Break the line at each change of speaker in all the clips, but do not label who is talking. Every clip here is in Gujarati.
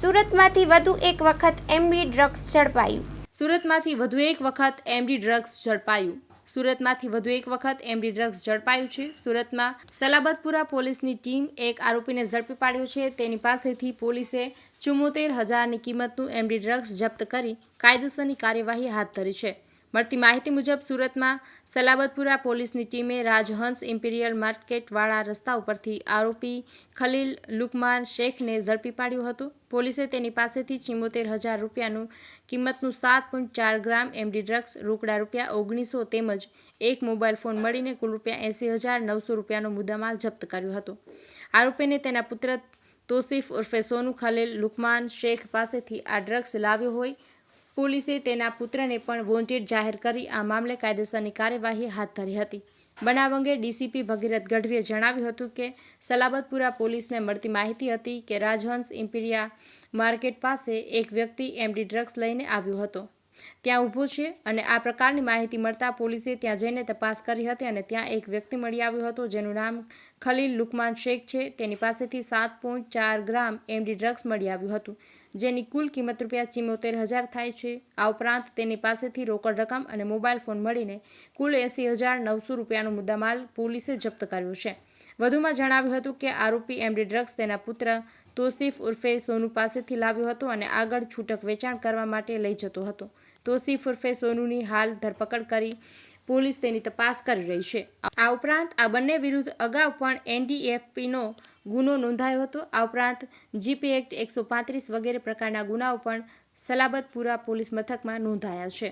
સુરતમાંથી વધુ એક વખત એમડી ડ્રગ્સ ઝડપાયું.
સુરતમાંથી વધુ એક વખત એમડી ડ્રગ્સ ઝડપાયું. સુરતમાંથી વધુ એક વખત એમડી ડ્રગ્સ ઝડપાયું છે. સુરતમાં સલાબતપુરા પોલીસની ટીમ એક આરોપીને ઝડપી પાડ્યો છે. તેની પાસેથી પોલીસે ચુમ્મોતેર હજારની કિંમતનું એમડી ડ્રગ્સ જપ્ત કરી કાયદેસરની કાર્યવાહી હાથ ધરી છે. મળતી માહિતી મુજબ સુરતમાં સલાબતપુરા પોલીસની ટીમે રાજહંસ ઇમ્પિરિયલ માર્કેટવાળા રસ્તા ઉપરથી આરોપી ખલીલ લુકમાન શેખને ઝડપી પાડ્યું હતું. પોલીસે તેની પાસેથી ચિમ્મોતેર હજાર રૂપિયાનું કિંમતનું સાત પોઈન્ટ ચાર ગ્રામ એમડી ડ્રગ્સ, રોકડા રૂપિયા, ઓગણીસો તેમજ એક મોબાઈલ ફોન મળીને કુલ રૂપિયા એંસી હજાર નવસો રૂપિયાનો મુદ્દામાલ જપ્ત કર્યો હતો. આરોપીને તેના પુત્ર તોસીફ ઉર્ફે સોનુ ખલીલ લુકમાન શેખ પાસેથી આ ડ્રગ્સ લાવ્યો હોય પોલીસે તેના પુત્રને પણ વોન્ટેડ જાહેર કરી આ મામલે કાયદેસરની કાર્યવાહી હાથ ધરી હતી. બનાવ અંગે ડીસીપી ભગીરથ ગઢવીએ જણાવ્યું હતું કે, સલાબતપુરા પોલીસને મળતી માહિતી હતી કે રાજહંસ ઇમ્પિરિયા માર્કેટ પાસે એક વ્યક્તિ એમડી ડ્રગ્સ લઈને આવ્યો હતો. ત્યાં ઊભો છે અને આ પ્રકારની માહિતી મળતા પોલીસે ત્યાં જઈને તપાસ કરી હતી અને ત્યાં એક વ્યક્તિ મળી આવ્યો હતો જેનું નામ ખલીલ લુકમાન શેખ છે. તેની પાસેથી સાત પોઈન્ટ ચાર ગ્રામ એમડી ડ્રગ્સ મળી આવ્યું હતું, જેની કુલ કિંમત રૂપિયા ચિમોતેર હજાર થાય છે. આ ઉપરાંત તેની પાસેથી રોકડ રકમ અને મોબાઈલ ફોન મળીને કુલ એંસી હજાર નવસો રૂપિયાનો મુદ્દામાલ પોલીસે જપ્ત કર્યો છે. વધુમાં જણાવ્યું હતું કે આરોપી એમડી ડ્રગ્સ તેના પુત્ર તોસીફ ઉર્ફે સોનુ પાસેથી લાવ્યો હતો અને આગળ છૂટક વેચાણ કરવા માટે લઈ જતો હતો. તોસીફ ઉર્ફે સોનુની હાલ ધરપકડ કરી પોલીસ તેની તપાસ કરી રહી છે. આ ઉપરાંત આ બંને વિરુદ્ધ અગાઉ પણ એનડીએફપીનો ગુનો નોંધાયો હતો. આ ઉપરાંત જીપી એક્ટ એકસો પાંત્રીસ વગેરે પ્રકારના ગુનાઓ પણ સલાબતપુરા પોલીસ મથકમાં નોંધાયા છે.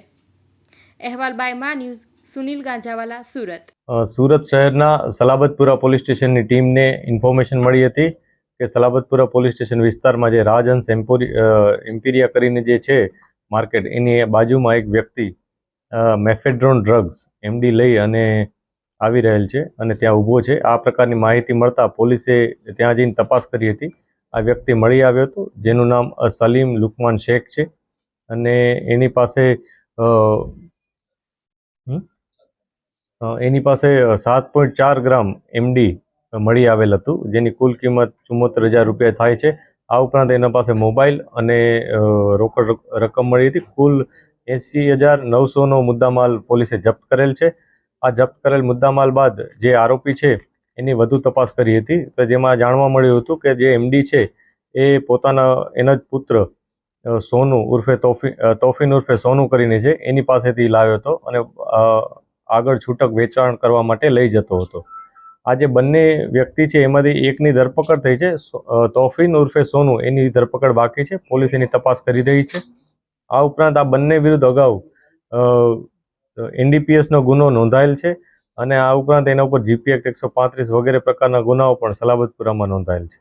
અહેવાલ બાય મા ન્યૂઝ, સુનિલ ગાંજાવાલા, સુરત.
સુરત શહેરના સલાબતપુરા પોલીસ સ્ટેશનની ટીમને ઇન્ફોર્મેશન મળી હતી કે સલાબતપુરા પોલીસ સ્ટેશન વિસ્તારમાં જે રાજહંસ એમ્પોરી એમ્પિરિયા કરીને જે છે માર્કેટ. એની બાજુમાં એક વ્યક્તિ મેફેડ્રોન ડ્રગ્સ એમડી લઈ અને આવી રહેલ છે અને ત્યાં ઊભો છે. આ પ્રકારની માહિતી મળતા પોલીસે ત્યાં જઈને તપાસ કરી હતી. આ વ્યક્તિ મળી આવ્યો હતો, જેનું નામ સલીમ લુકમાન શેખ છે. અને એની પાસે એની પાસે સાત પોઈન્ટ ચાર ગ્રામ એમડી મળી આવેલ હતું, જેની કુલ કિંમત ચુમ્મોતેર હજાર રૂપિયા થાય છે. આ ઉપરાંત એના પાસે મોબાઈલ અને રોકડ રક- રકમ મળી હતી. કુલ એંસી હજાર નવસોનો મુદ્દામાલ પોલીસે જપ્ત કરેલ છે. આ જપ્ત કરેલ મુદ્દામાલ બાદ જે આરોપી છે, એની વધુ તપાસ કરી હતી. તો જેમાં જાણવા મળ્યું હતું કે જે એમડી છે, એ પોતાના, એના જ પુત્ર સોનુ ઉર્ફે તોફી તોફીન ઉર્ફે સોનુ કરીને છે, એની પાસેથી લાવ્યો હતો અને આગળ છૂટક વેચાણ કરવા માટે લઈ જતો હતો. આ જે બંને વ્યક્તિ છે, એમાંથી એકની ધરપકડ થઈ છે તોફીન ઉર્ફે સોનુ, એની ધરપકડ બાકી છે, પોલીસ એની તપાસ કરી રહી છે. આ ઉપરાંત આ બંને વિરુદ્ધ અગાઉ એનડીપીએસનો ગુનો નોંધાયેલ છે અને આ ઉપરાંત એના ઉપર જીપી એક્ટ એકસો પાંત્રીસ વગેરે પ્રકારના ગુનાઓ પણ સલાબતપુરામાં નોંધાયેલ છે.